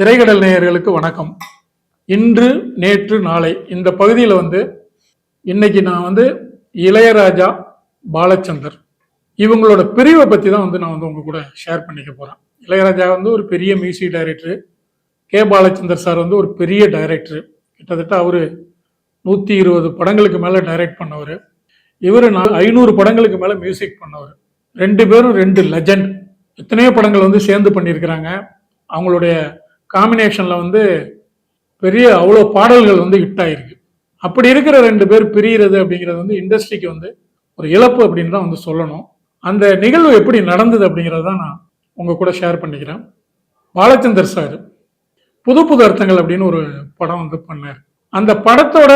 திரைக்கடல் நேயர்களுக்கு வணக்கம். இன்று நேற்று நாளை இந்த பகுதியில் வந்து இன்னைக்கு நான் வந்து இளையராஜா பாலச்சந்தர். இவங்களோட பிரிவை பற்றி தான் வந்து நான் வந்து உங்க கூட ஷேர் பண்ணிக்க போகிறேன் இளையராஜா வந்து ஒரு பெரிய music director K Balachander sir வந்து ஒரு பெரிய டைரக்டர் கிட்டத்தட்ட அவர் நூற்றி இருபது படங்களுக்கு மேலே டைரக்ட் பண்ணவர். இவர் நான் ஐநூறு படங்களுக்கு மேலே மியூசிக் பண்ணவர். ரெண்டு பேரும் ரெண்டு லெஜண்ட் எத்தனையோ படங்கள் வந்து சேர்ந்து பண்ணியிருக்கிறாங்க. அவங்களுடைய காம்பினேஷனில் வந்து பெரிய அவ்வளோ பாடல்கள் வந்து ஹிட் ஆயிருக்கு. அப்படி இருக்கிற ரெண்டு பேர் பிரிகிறது அப்படிங்கிறது வந்து இண்டஸ்ட்ரிக்கு வந்து ஒரு இழப்பு அப்படின்னு தான் வந்து சொல்லணும். அந்த நிகழ்வு எப்படி நடந்தது அப்படிங்கிறத தான் நான் உங்கள் கூட ஷேர் பண்ணிக்கிறேன். பாலச்சந்தர் சார் புது புது அர்த்தங்கள் அப்படின்னு ஒரு படம் வந்து பண்ணார். அந்த படத்தோட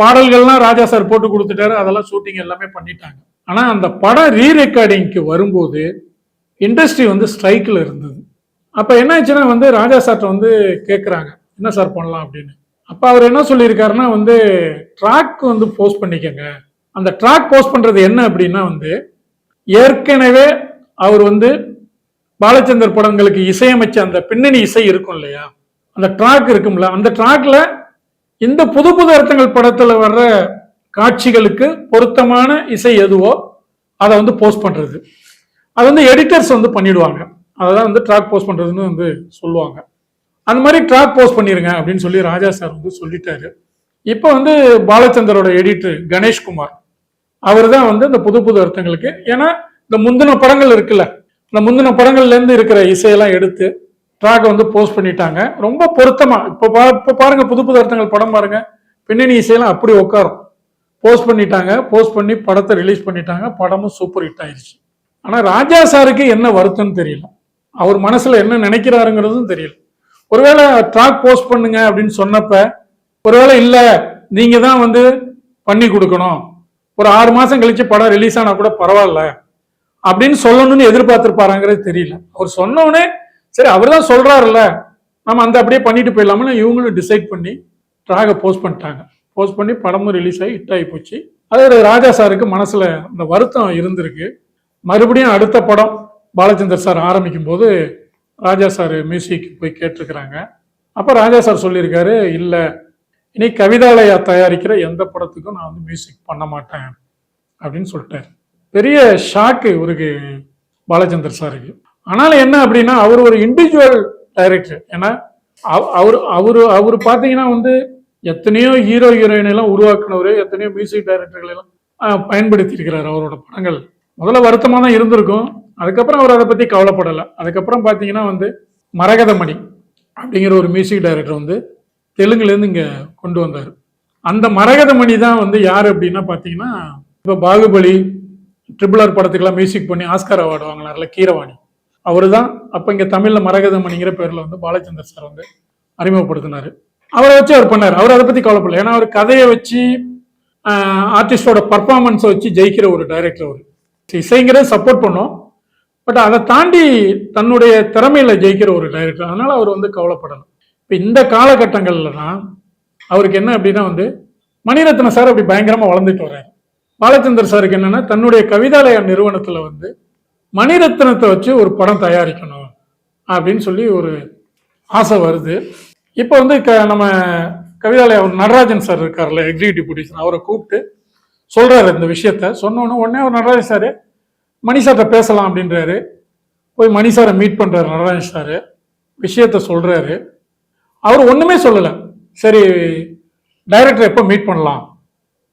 பாடல்கள்லாம் ராஜா சார் போட்டு கொடுத்துட்டாரு அதெல்லாம் ஷூட்டிங் எல்லாமே பண்ணிட்டாங்க. ஆனால் அந்த படம் ரீ ரெக்கார்டிங்க்கு வரும்போது இண்டஸ்ட்ரி வந்து ஸ்ட்ரைக்கில் இருந்தது. அப்போ என்ன ஆச்சுன்னா வந்து ராஜா சார்ட்ட வந்து கேட்குறாங்க என்ன சார் பண்ணலாம் அப்படின்னு. அப்போ அவர் என்ன சொல்லியிருக்காருன்னா வந்து ட்ராக் வந்து போஸ்ட் பண்ணிக்கோங்க. அந்த ட்ராக் போஸ்ட் பண்ணுறது என்ன அப்படின்னா வந்து ஏற்கனவே அவர் வந்து பாலச்சந்தர் படங்களுக்கு இசையமைச்ச அந்த பின்னணி இசை இருக்கும் இல்லையா? அந்த ட்ராக் இருக்கும்ல. அந்த ட்ராக்ல இந்த புது புது அர்த்தங்கள் படத்துல வர்ற காட்சிகளுக்கு பொருத்தமான இசை எதுவோ அதை வந்து போஸ்ட் பண்றது. அது வந்து எடிட்டர்ஸ் வந்து பண்ணிடுவாங்க. அததான் வந்து ட்ராக் போஸ்ட் பண்ணுறதுன்னு வந்து சொல்லுவாங்க. அந்த மாதிரி ட்ராக் போஸ்ட் பண்ணிடுங்க அப்படின்னு சொல்லி ராஜா சார் வந்து சொல்லிட்டாரு. இப்போ வந்து பாலச்சந்தரோட எடிட்டர் கணேஷ்குமார் அவர் தான் வந்து இந்த புது புது அர்த்தங்களுக்கு ஏன்னா இந்த முந்தின படங்கள் இருக்குல்ல இந்த முந்தின படங்கள்லேருந்து இருக்கிற இசையெல்லாம் எடுத்து ட்ராக் வந்து போஸ்ட் பண்ணிட்டாங்க. ரொம்ப பொருத்தமாக இப்போ பா இப்போ பாருங்கள் புது புது அர்த்தங்கள் படம் பாருங்கள் பின்னணி இசையெல்லாம் அப்படி உட்காரும். போஸ்ட் பண்ணிட்டாங்க போஸ்ட் பண்ணி படத்தை ரிலீஸ் பண்ணிட்டாங்க படமும் சூப்பர் ஹிட் ஆயிடுச்சு ஆனால் ராஜா சாருக்கு என்ன வருத்தம்னு தெரியல. அவர் மனசுல என்ன நினைக்கிறாருங்கிறதும் தெரியல. ஒருவேளை ட்ராக் போஸ்ட் பண்ணுங்க அப்படின்னு சொன்னப்ப ஒருவேளை இல்ல நீங்க தான் வந்து பண்ணி கொடுக்கணும். ஒரு ஆறு மாசம் கழிச்சு படம் ரிலீஸ் ஆனா கூட பரவாயில்ல. அப்படின்னு சொல்லணும்னு எதிர்பார்த்திருப்பாருங்கிறது தெரியல. அவர் சொன்னோடனே சரி அவர் தான் சொல்றாருல்ல. நம்ம அந்த அப்படியே பண்ணிட்டு போயிடலாம்னு இவங்களும் டிசைட் பண்ணி ட்ராகை போஸ்ட் பண்ணிட்டாங்க. போஸ்ட் பண்ணி படமும் ரிலீஸ் ஆகி ஹிட் ஆகி போச்சு. அது ராஜா சாருக்கு மனசுல அந்த வருத்தம் இருந்திருக்கு. மறுபடியும் அடுத்த படம் பாலச்சந்தர் சார் ஆரம்பிக்கும் போது ராஜா சார் மியூசிக் போய் கேட்டிருக்கிறாங்க. அப்போ ராஜா சார் சொல்லியிருக்காரு இல்லை இனி கவிதாலயா தயாரிக்கிற எந்த படத்துக்கும் நான் வந்து மியூசிக் பண்ண மாட்டேன் அப்படின்னு சொல்லிட்டார். பெரிய ஷாக்கு இவருக்கு பாலச்சந்தர் சாருக்கு. ஆனாலும் என்ன அப்படின்னா அவர் ஒரு இண்டிவிஜுவல் டைரக்டர் ஏன்னா அவர் அவர் அவர் பார்த்தீங்கன்னா வந்து எத்தனையோ ஹீரோ ஹீரோயின் எல்லாம் உருவாக்குனவர் எத்தனையோ மியூசிக் டைரக்டர்கள் எல்லாம் பயன்படுத்தி இருக்கிறார் அவரோட படங்கள். முதல்ல வருத்தமாக தான் இருந்திருக்கும். அதுக்கப்புறம் அவர் அதை பற்றி கவலைப்படலை. அதுக்கப்புறம் பார்த்தீங்கன்னா வந்து மரகதமணி அப்படிங்கிற ஒரு மியூசிக் டைரக்டர் வந்து தெலுங்குலேருந்து இங்கே கொண்டு வந்தார். அந்த மரகதமணி தான் வந்து யார் அப்படின்னா பார்த்தீங்கன்னா இப்போ பாகுபலி ட்ரிபிள் ஆர் படத்துக்கெல்லாம் மியூசிக் பண்ணி ஆஸ்கார் அவார்டு வாங்கினார்ல கீரவாணி. அவர் தான் அப்போ இங்கே தமிழில் மரகதமணிங்கிற பேரில் வந்து பாலச்சந்தர் சார் வந்து அறிமுகப்படுத்தினார். அவரை வச்சு அவர் பண்ணார். அவர் அதை பற்றி கவலைப்படல. ஏன்னா அவர் கதையை வச்சு ஆர்டிஸ்டோட பர்ஃபார்மன்ஸை வச்சு ஜெயிக்கிற ஒரு டைரக்டர் அவர். இசைங்கிறத சப்போர்ட் பண்ணோம். பட் அதை தாண்டி தன்னுடைய திறமையில ஜெயிக்கிற ஒரு டைரக்டர் அதனால அவர் வந்து கவலைப்படணும். இப்போ இந்த காலகட்டங்கள்ல தான் அவருக்கு என்ன அப்படின்னா வந்து மணிரத்ன சார் அப்படி பயங்கரமா வளர்ந்துட்டு வர்றாரு. பாலச்சந்தர் சாருக்கு என்னன்னா தன்னுடைய கவிதாலய நிறுவனத்துல வந்து மணிரத்னத்தை வச்சு ஒரு படம் தயாரிக்கணும் அப்படின்னு சொல்லி ஒரு ஆசை வருது. இப்போ வந்து க நம்ம கவிதாலய நடராஜன் சார் இருக்கார்ல எக்ஸிகியூட்டிவ் ப்ரொடியூசர் அவரை கூப்பிட்டு சொல்கிறாரு இந்த விஷயத்த. சொன்னோன்னு உடனே அவர் நடராஜன் சார் மணி சார்கிட்ட பேசலாம் அப்படின்றாரு. போய் மணி சாரை மீட் பண்ணுறாரு நடராஜன் சார் விஷயத்த சொல்கிறாரு அவர் ஒன்றுமே சொல்லலை. சரி டைரக்டர் எப்போ மீட் பண்ணலாம்?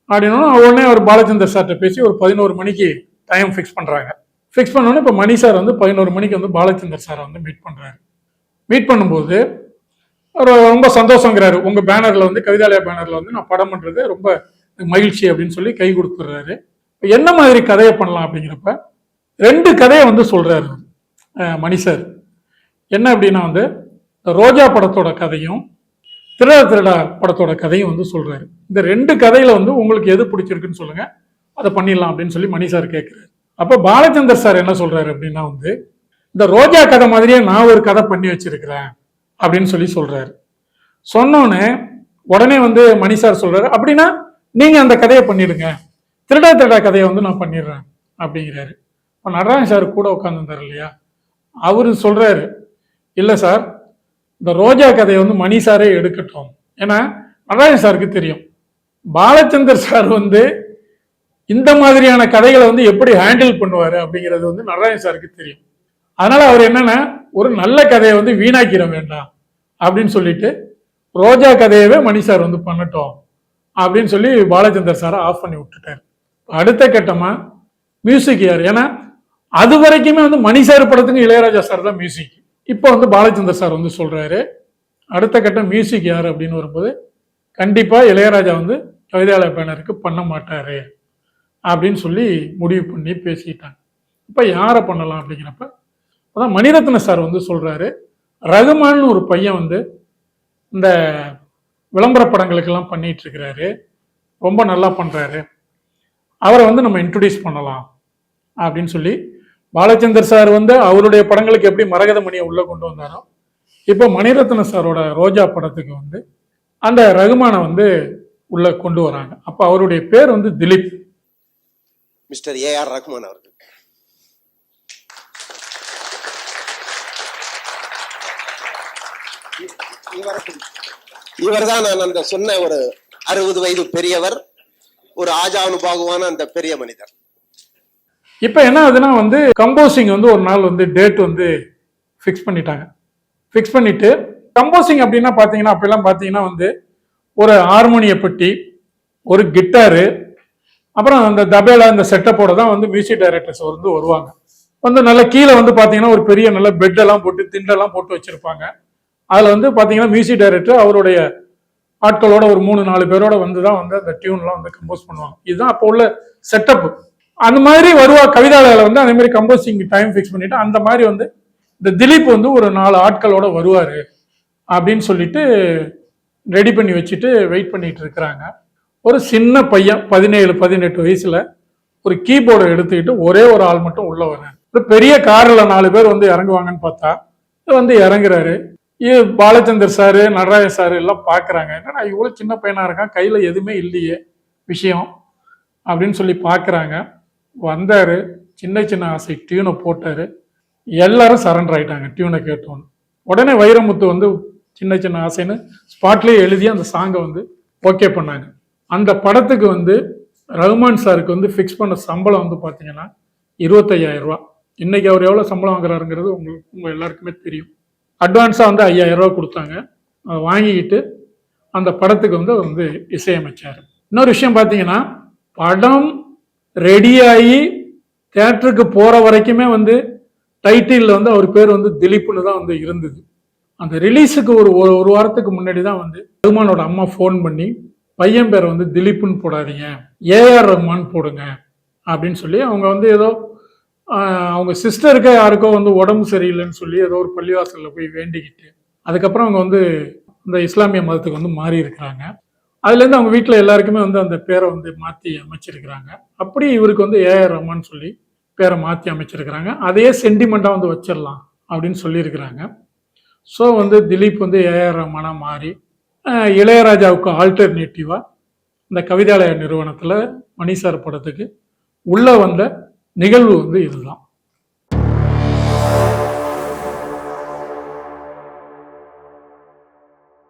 அப்படின்னா உடனே அவர் பாலச்சந்தர் சார்கிட்ட பேசி ஒரு பதினோரு மணிக்கு டைம் ஃபிக்ஸ் பண்ணுறாங்க ஃபிக்ஸ் பண்ணோன்னே இப்போ மணி சார் வந்து பதினோரு மணிக்கு வந்து பாலச்சந்தர் சாரை வந்து மீட் பண்ணுறாரு மீட் பண்ணும்போது அவர் ரொம்ப சந்தோஷங்கிறாரு. உங்கள் பேனரில் வந்து கவிதாலயா பேனரில் வந்து நான் படம் பண்ணுறது ரொம்ப மகிழ்ச்சி அப்படின்னு சொல்லி கை கொடுத்துட்றாரு. இப்போ என்ன மாதிரி கதையை பண்ணலாம் அப்படிங்கிறப்ப ரெண்டு கதையை வந்து சொல்றாரு. மணி சார் என்ன அப்படின்னா வந்து ரோஜா படத்தோட கதையும் திருடா திருடா படத்தோட கதையும் வந்து சொல்றாரு. இந்த ரெண்டு கதையில வந்து உங்களுக்கு எது பிடிச்சிருக்குன்னு சொல்லுங்க. அதை பண்ணிடலாம் அப்படின்னு சொல்லி மணி சார் கேட்கிறாரு அப்போ பாலச்சந்தர் சார் என்ன சொல்றாரு அப்படின்னா வந்து இந்த ரோஜா கதை மாதிரியே நான் ஒரு கதை பண்ணி வச்சிருக்கிறேன் அப்படின்னு சொல்லி சொல்றாரு. சொன்னோன்னே உடனே வந்து மணி சார் சொல்றாரு. அப்படின்னா நீங்க அந்த கதையை பண்ணிடுங்க. திருடா திருடா கதையை வந்து நான் பண்ணிடுறேன் அப்படிங்கிறாரு. இப்போ நடராஜன் சார் கூட உட்காந்துருந்தார் இல்லையா? அவரு சொல்றாரு இல்லை சார் இந்த ரோஜா கதையை வந்து மணி சாரே எடுக்கட்டும். ஏன்னா நடராஜன் சாருக்கு தெரியும். பாலச்சந்தர் சார் வந்து இந்த மாதிரியான கதைகளை வந்து எப்படி ஹேண்டில் பண்ணுவார் அப்படிங்கிறது வந்து நடராஜன் சாருக்கு தெரியும். அதனால அவர் என்னன்னா ஒரு நல்ல கதையை வந்து வீணாக்கிட வேண்டாம் அப்படின்னு சொல்லிட்டு ரோஜா கதையவே மணி சார் வந்து பண்ணட்டும். அப்படின்னு சொல்லி பாலச்சந்தர் சாரை ஆஃப் பண்ணி விட்டுட்டார். அடுத்த கட்டமாக மியூசிக் யார்? ஏன்னா அது வரைக்குமே வந்து மணி சார் படத்துக்கு இளையராஜா சார் தான் மியூசிக் இப்போ வந்து பாலச்சந்தர் சார் வந்து சொல்கிறாரு அடுத்த கட்டம் மியூசிக் யார் அப்படின்னு வரும்போது கண்டிப்பாக இளையராஜா வந்து கவிதாலய பேனருக்கு பண்ண மாட்டார் அப்படின்னு சொல்லி முடிவு பண்ணி பேசிட்டாங்க. இப்போ யாரை பண்ணலாம் அப்படிங்கிறப்ப அதான் மணிரத்ன சார் வந்து சொல்கிறாரு ரகுமான்னு ஒரு பையன் வந்து இந்த விளம்பர படங்களுக்கெல்லாம் பண்ணிட்டு இருக்கிறாரு ரொம்ப நல்லா பண்றாரு. அவரை வந்து நம்ம இன்ட்ரடியூஸ் பண்ணலாம் அப்படின்னு சொல்லி பாலச்சந்தர் சார் வந்து அவருடைய படங்களுக்கு எப்படி மரகத மணியை உள்ள கொண்டு வந்தாரோ இப்போ மணிரத்ன சாரோட ரோஜா படத்துக்கு வந்து அந்த ரகுமானை வந்து உள்ள கொண்டு வராங்க. அப்போ அவருடைய பேர் வந்து Dileep. Mister A R Rahman அவர்கள். இவர்தான் நான் அந்த சொன்ன ஒரு அறுபது வயது பெரியவர் ஒரு ஆஜானுபாகுவான அந்த பெரிய மனிதர். இப்போ என்ன ஆகுதுன்னா வந்து கம்போசிங் வந்து ஒரு நாள் வந்து டேட் வந்து ஃபிக்ஸ் பண்ணிட்டாங்க. ஃபிக்ஸ் பண்ணிட்டு கம்போசிங் அப்படின்னா பார்த்தீங்கன்னா அப்பெல்லாம் பார்த்தீங்கன்னா வந்து ஒரு ஹார்மோனிய பெட்டி ஒரு கிட்டாரு அப்புறம் அந்த தபேலா இந்த செட்டப்போட தான் வந்து மியூசிக் டைரக்டர்ஸ் வந்து வருவாங்க. வந்து நல்ல கீழே வந்து பார்த்தீங்கன்னா ஒரு பெரிய நல்ல பெட்டெல்லாம் போட்டு திண்டெல்லாம் போட்டு வச்சிருப்பாங்க. அதில் வந்து பார்த்தீங்கன்னா மியூசிக் டைரக்டர் அவருடைய ஆட்களோட ஒரு மூணு நாலு பேரோட வந்து தான் வந்து அந்த டியூன்லாம் வந்து கம்போஸ் பண்ணுவாங்க. இதுதான் அப்போ உள்ள செட்டப் அந்த மாதிரி வருவா கவிதாலயில வந்து அதே மாதிரி கம்போசிங் டைம் ஃபிக்ஸ் பண்ணிட்டு அந்த மாதிரி வந்து இந்த திலீப் வந்து ஒரு நாலு ஆட்களோட வருவார் அப்படின்னு சொல்லிட்டு ரெடி பண்ணி வச்சுட்டு வெயிட் பண்ணிட்டு இருக்கிறாங்க. ஒரு சின்ன பையன் பதினேழு பதினெட்டு வயசுல ஒரு கீபோர்டை எடுத்துக்கிட்டு ஒரே ஒரு ஆள் மட்டும் உள்ள வர்றாரு. ஒரு பெரிய காரில் நாலு பேர் வந்து இறங்குவாங்கன்னு பார்த்தா வந்து இறங்குறாரு. இது பாலச்சந்தர் சாரு நடராஜ சாரு எல்லாம் பார்க்குறாங்க என்னடா இவ்வளவு சின்ன பையனா இருக்கான்? கையில எதுவுமே இல்லையே. விஷயம் அப்படின்னு சொல்லி பார்க்குறாங்க வந்தாரு. சின்ன சின்ன ஆசை. டியூனை போட்டாரு. எல்லாரும் சரண்டர் ஆயிட்டாங்க. டியூனை கேட்டோன்னு. உடனே வைரமுத்து வந்து சின்ன சின்ன ஆசைன்னு ஸ்பாட்லேயே எழுதி அந்த சாங்கை வந்து ஓகே பண்ணாங்க. அந்த படத்துக்கு வந்து ரஹ்மான் சாருக்கு வந்து ஃபிக்ஸ் பண்ண சம்பளம் வந்து பார்த்தீங்கன்னா இருபத்தையாயிரம் ரூபா இன்னைக்கு அவர் எவ்வளோ சம்பளம் வாங்குறாருங்கிறது உங்களுக்கு உங்கள் எல்லாருக்குமே தெரியும். அட்வான்ஸாக வந்து ஐயாயிரம் ரூபா கொடுத்தாங்க. அதை வாங்கிக்கிட்டு அந்த படத்துக்கு வந்து அவர் வந்து இசையமைச்சார். இன்னொரு விஷயம் பார்த்தீங்கன்னா படம் ரெடியாகி தேட்டருக்கு போகிற வரைக்குமே வந்து டைட்டிலில் வந்து அவர் பேர் வந்து திலீப்னு தான் வந்து இருந்தது. அந்த ரிலீஸுக்கு ஒரு ஒரு ஒரு வாரத்துக்கு முன்னாடி தான் வந்து ரகுமானோட அம்மா ஃபோன் பண்ணி பையன் பேரை வந்து திலீப்புன்னு போடாதீங்க ஏஆர் ரஹ்மான் போடுங்க அப்படின்னு சொல்லி அவங்க வந்து ஏதோ அவங்க சிஸ்டருக்கு யாருக்கோ வந்து உடம்பு சரியில்லைன்னு சொல்லி ஏதோ ஒரு பள்ளிவாசலில் போய் வேண்டிக்கிட்டு அதுக்கப்புறம் அவங்க வந்து இந்த இஸ்லாமிய மதத்துக்கு வந்து மாறி இருக்கிறாங்க அதுலேருந்து அவங்க வீட்டில் எல்லாருக்குமே வந்து அந்த பேரை வந்து மாற்றி அமைச்சிருக்கிறாங்க. அப்படி இவருக்கு வந்து ஏஆர் ரஹ்மான் சொல்லி பேரை மாற்றி அமைச்சிருக்கிறாங்க. அதே சென்டிமெண்ட்டாக வந்து வச்சிடலாம் அப்படின்னு சொல்லியிருக்கிறாங்க. ஸோ வந்து திலீப் வந்து ஏஆர் ரஹ்மானாக மாறி இளையராஜாவுக்கு ஆல்டர்னேட்டிவாக இந்த கவிதாலய நிறுவனத்தில் மணிசார் படத்துக்கு உள்ளே வந்த நிகழ்வு வந்து இதுதான்.